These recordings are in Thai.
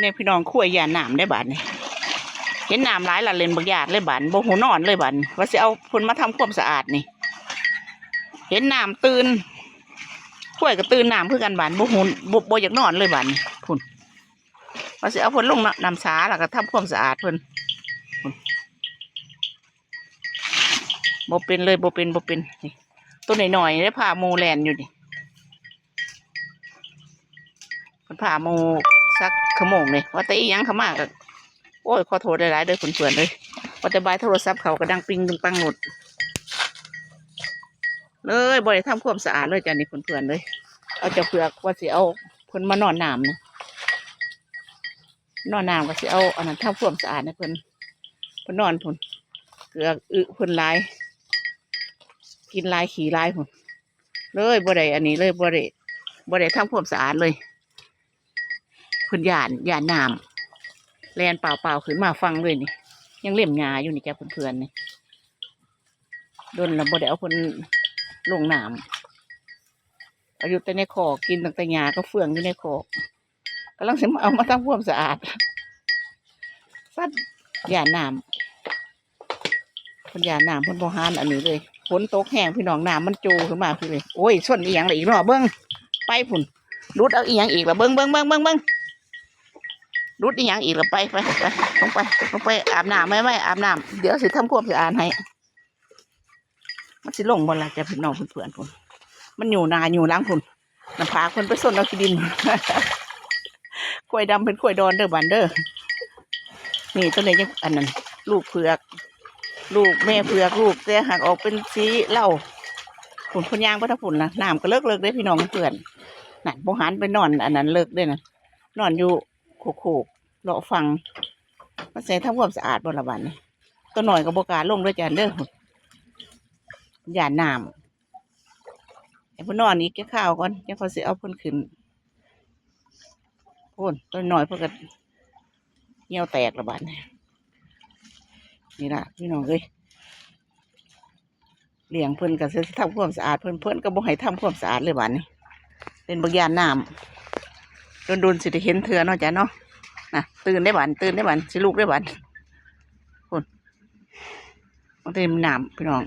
เนี่ยพี่น้องคุยยาน้ำได้บาดนี่เห็นน้ำหลายละเลนบักหยาดเลยบาดบ่หูนอนเลยบานว่าสิเอาเพิ่นมาทำความสะอาดนี่ เห็นน้ำตื่นคุยก็ตื่นน้ำคือกันบาดบ่หูบ่บ่อยากนอนเลยบานพุนว่าสิเอาเพิ่นลงน้ำสาแล้วก็ทำความสะอาดเพิ่นพุนบ่เป็นเลยบ่เป็นบ่เป็นนี่ตัวหน่อยๆได้พาหมูแลนอยู่นี่เพิ่นพาหมู สักขโมงเลยว่าแต่อียังเขามากโอ้ยขอโทษหลายๆเด้อเพื่อนๆเลยว่าแต่บายโทรศัพท์เขาก็ดังปิงดึงปังหนดเลยบริทำความสะอาดเลยจ้ะนี่เพื่อนๆเลยเอาจะเผือกว่าสิเอาเพิ่นมานอนน้ำนะนอนน้ำก็สิเอาอันนั้นทำความสะอาดนะเพิ่อนเพิ่นนอนพุ่นเกลืออึเพิ่อนลายกินลายขี่ลายพุ่นเลยบ่ได้อันนี้เลยบ่ได้บ่ได้ทำความสะอาดเลย เพิ่นย่านยานน้ำแลนเปล่าๆขึ้นมาฟังเลยนี่ ยังเล่มหญ้าอยู่นี่จ้ะเพื่อนๆนี่โดนล้วบ่ได้เอาเพิ่นลงน้ำอายุแต่ในคอกกินตั้งแต่หญ้าก็เฟืองอยู่ในคอกกำลังสิมาเอามาทำความสะอาดสัดหย่าน้ำคนหย่าน้ำเพ่นบหานอันนี้เลยฝนตกแห้งพี่น้องน้ำมันโจขึ้นมาพี่เลยโอ้ยส่วนอีหยังละอีกเนาเบิ้งไปพุ่นรุดเอาอีหยังอีกละเบิ้งเบิ้งเบิ้งเบิ้งเบิ้ง รุดอีหยังอีกละไปไปไปลงไปลงไปอาบน้ำไหมไม่อาบน้ำเดี๋ยวสิทำความสะอาดให้มันสิลงบนละจะพี่น้องเพื่อนๆพุ่นมันอยู่นาอยู่ล้างพุ่นน้ำพาคนไปส้นเอาขี้ดินกล้วยดำเป็นกล้วยดอนเด้อบันเด้อนี่ตัวนี้ยังอันนั้นลูกเผือก ลูกแม่เผือกลูกแต่หักออกเป็นสีเหล้าผุนพนยางพระทับผุนนะน้ำก็เลิกเลิกได้พี่น้องเพื่อนนั่นบหันไปนอนอันนั้นเลิกได้นะนอนอยู่ โขกๆเลาะฟังมาใส่ทำความสะอาดบนละบันนี่ตัวหน่อยกับบกาลงด้วยจานเด้ออย่าน้ำไอ้พนนอนอีกแค่ข้าวก่อนยังเขาสิเอาเพ่นขึ้นพ่นตัวหน่อยเพื่อกันเหี่ยวแตกระบาดนี่นี่ล่ะพี่น้องเอ้ยเลี้ยงเพิ่นกับสิทำความสะอาดเพิ่นเพิ่นก็บ่ให้ทำความสะอาดเลยบ้าดนี้เป็นบักยานน้ำ โดนโดนสิได้เห็นเถื่อเนาะจ้ะเนาะน่ะตื่นได้บานตื่นได้บานสิลูกได้บานพ่นมันเต็มน้ำพี่น้อง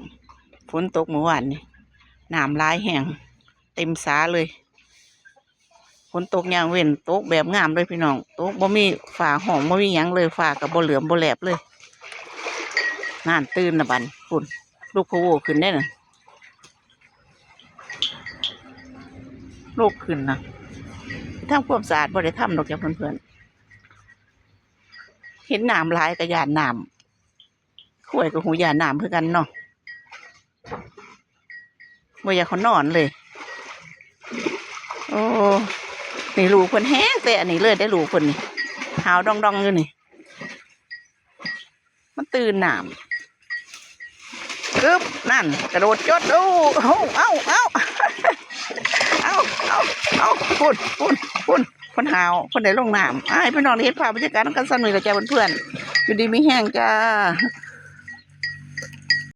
ฝนตกเมื่อวานนี่น้ำลายแห้งเต็มสาเลยฝนตกอย่างเว้นตกแบบงามเลยพี่น้องตกบ่มีฝ่าห้องบ่มีหยังเลยฝ่ากับบ่เหลือมบ่แหลบเลยน่านตื่นนะบันฝุ่นลูกพะโวขึ้นได้น่ะลูกขึ้นนะ ทำความสะอาดบ่ได้ทำดอกจ้ะเพื่อนๆเห็นน้ำลายกับยานน้ำข่วยกับหูยานน้ำเพื่อกันเนาะว่อยากเขานอนเลย โอ้นี่ลูคนแห้งแต่อันนี้เลยได้ลูคนนี่หาวดองดองๆอยู่นี่ มันตื่นหนามกึบนั่น กระโดดจดโอ้เอ้าเอ้าเอ้า เอาเอาเอาพุ่นพุ่นพุ่นคนหาวคนไหนลงน้ำอ้พี่น้องที่เห็นภาพบรรยากาศน้ำกันสนุกกับจ้าเพื่อนๆอยู่ดีไม่แห้งจ้า